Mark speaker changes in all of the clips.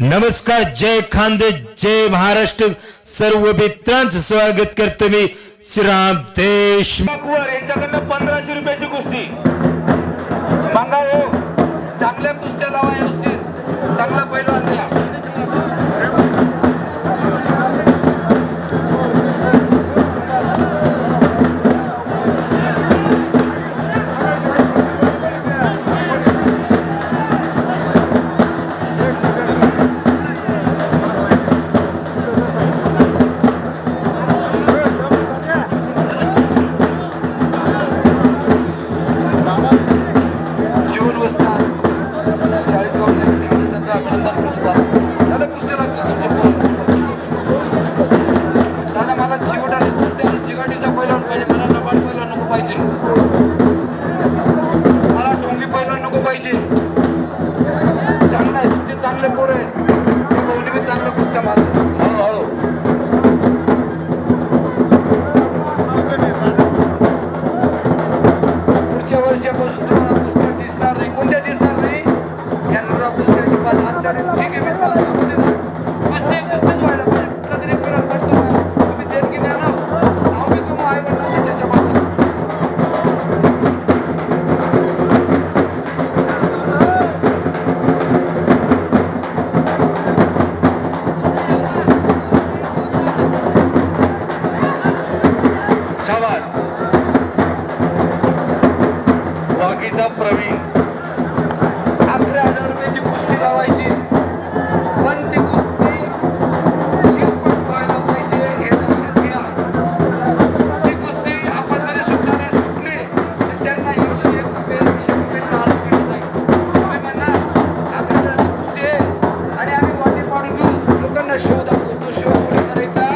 Speaker 1: नमस्कार जय खांदे जय महाराष्ट्र. सर्व मित्रांचं स्वागत करतो मी श्रीराम देश
Speaker 2: यांच्याकडनं पंधराशे रुपयाची कुस्ती. मागा हो चांगल्या कुस्त्या लावा व्यवस्थित. चांगला पहिला चांगला पोर आहे त्या भाऊने मी चांगलं कुस्त्या मारतात. हळूहळू. पुढच्या वर्षापासून तुम्हाला कुस्त्या दिसणार नाही. कोणत्या दिसणार नाही? या कुस्त्याची बाज आज बाकीचा प्रवीण. अकरा हजार रुपयाची कुस्ती लावायची पण ती कुस्ती जीवपट व्हायला पाहिजे हे लक्षात घ्या. ती कुस्ती आपण मध्ये सुटणारे सुटले तर त्यांना एकशे एक रुपये एकशे रुपये तारण दिलं जाईल. तुम्ही म्हणणार अकरा हजारची कुस्ती आहे. आणि आम्ही वाटे पाडून घेऊन लोकांना शो दाखवतो शो पुढे करायचा.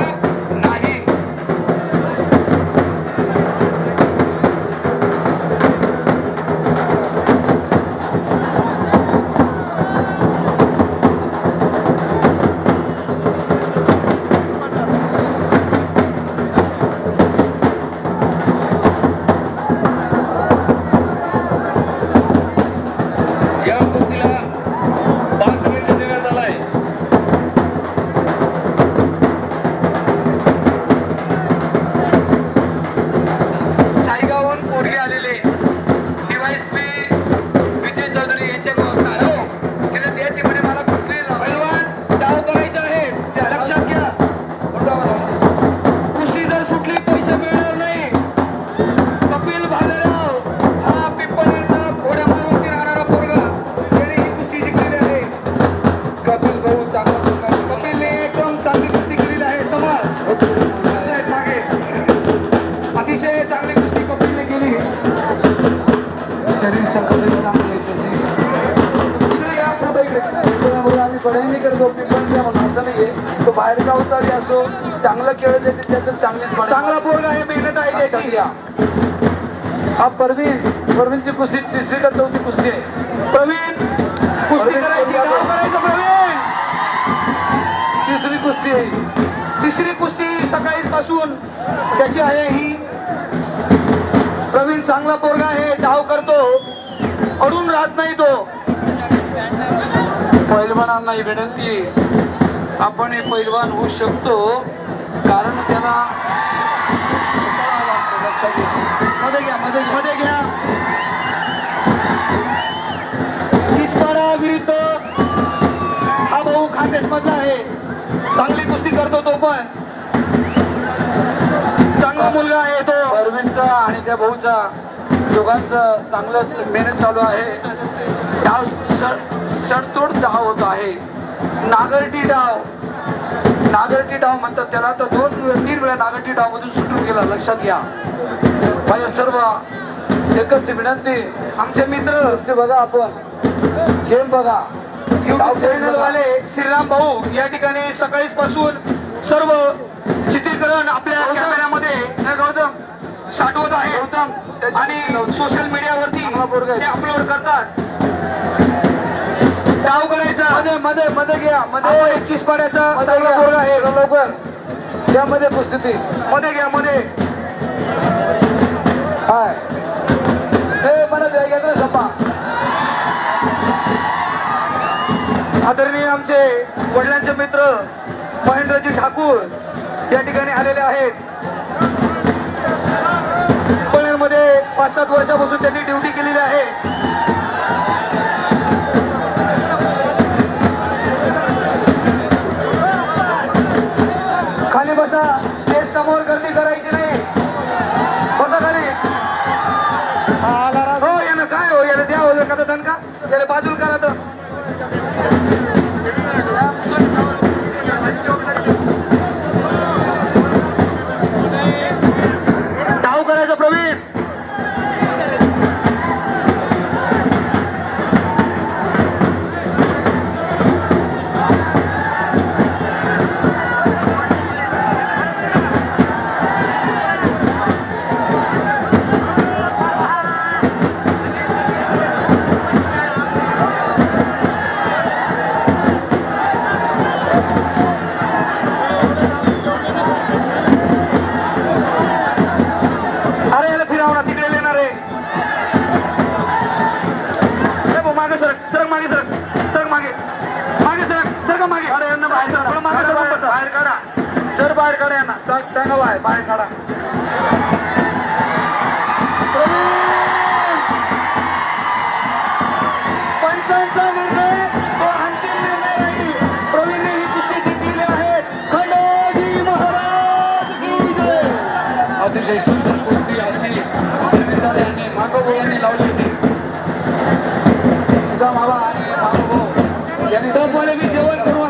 Speaker 2: शरीर चांगली
Speaker 3: आम्ही करतो पिंपळच्या म्हणून असं नाहीये. तो बाहेर गावचा बी असो चांगलं खेळ देते त्याच्यात बढाई.
Speaker 2: चांगला पोरगा आहे मेहनत आहे त्याची.
Speaker 3: हा परवीन परवीनची कुस्ती तिसरी का चौथी कुस्ती आहे.
Speaker 2: प्रवीण कुस्ती
Speaker 3: प्रवीण
Speaker 2: करायची प्रवीण.
Speaker 3: तिसरी कुस्ती आहे.
Speaker 2: तिसरी कुस्ती सकाळी पासून त्याची आहे ही चांगला पोरगा आहे धाव करतो. अडून राहत नाही तो.
Speaker 3: पैलवानांना ही विनंती. आपण हे पैलवान होऊ शकतो. कारण त्याला लक्षात घ्या
Speaker 2: मध्ये घ्या मध्ये मध्ये घ्या. किसपाडा विरुद्ध हा भाऊ खानदेश मधला आहे. चांगली कुस्ती करतो तो पण. मुलगा आहे तो.
Speaker 3: अरविंदचा आणि त्या भाऊचा. दोघांचं चांगलंच मेहनत चालू आहे. डाव सड सडतोड डाव होत आहे. नागरटी डाव. नागरटी डाव म्हणतात त्याला. तर दोन तीन वेळा नागरटी डाव मधून सुटून गेला. लक्षात घ्या. माझ्या सर्व एकच विनंती. आमचे मित्र असते बघा आपण. खेळ बघा.
Speaker 2: युट्यूब चॅनल वाले श्रीराम भाऊ या ठिकाणी सकाळीच पासून सर्व चित्रीकरण आपल्या कॅमेऱ्यामध्ये
Speaker 3: गौतम.
Speaker 2: साठवत आहे.
Speaker 3: गौतम.
Speaker 2: आणि सोशल मीडियावरती. ते अपलोड करतात. डाव करायचा.
Speaker 3: मध्ये मध्ये मध्ये घ्या मध्ये.
Speaker 2: एक चिसपाड्याचा
Speaker 3: मध्ये
Speaker 2: चांगला
Speaker 3: घ्या.
Speaker 2: पोरगा आहे
Speaker 3: लवकर. त्यामध्ये कुस्ती
Speaker 2: मध्ये घ्या मध्ये.
Speaker 3: हाय. मला द्या घ्या सपा.
Speaker 2: आदरणीय आमचे वडिलांचे मित्र महेंद्रजी ठाकूर या ठिकाणी आलेले आहेत. पुण्यामध्ये पाच सात वर्षापासून त्यांनी ड्युटी केलेली आहे. खाली बसा स्टेज समोर गर्दी करायची नाही. बसा खाली. हो यानं काय हो याला द्या हो एखादा दणका त्याला बाजूला करा तर. सर बाहेर काढा यांना. चल, त्यांना बाहेर बाहेर काढा. पंचांचा निर्णय तो अंतिम निर्णय प्रवीणने ही कुस्ती जिंकलेली आहे. खंडोजी महाराज की जय!
Speaker 3: अतिशय सुंदर कुस्ती अशी यांनी यांनी लावली होती. सुधा मामा आणि यांनी
Speaker 2: जेवण करून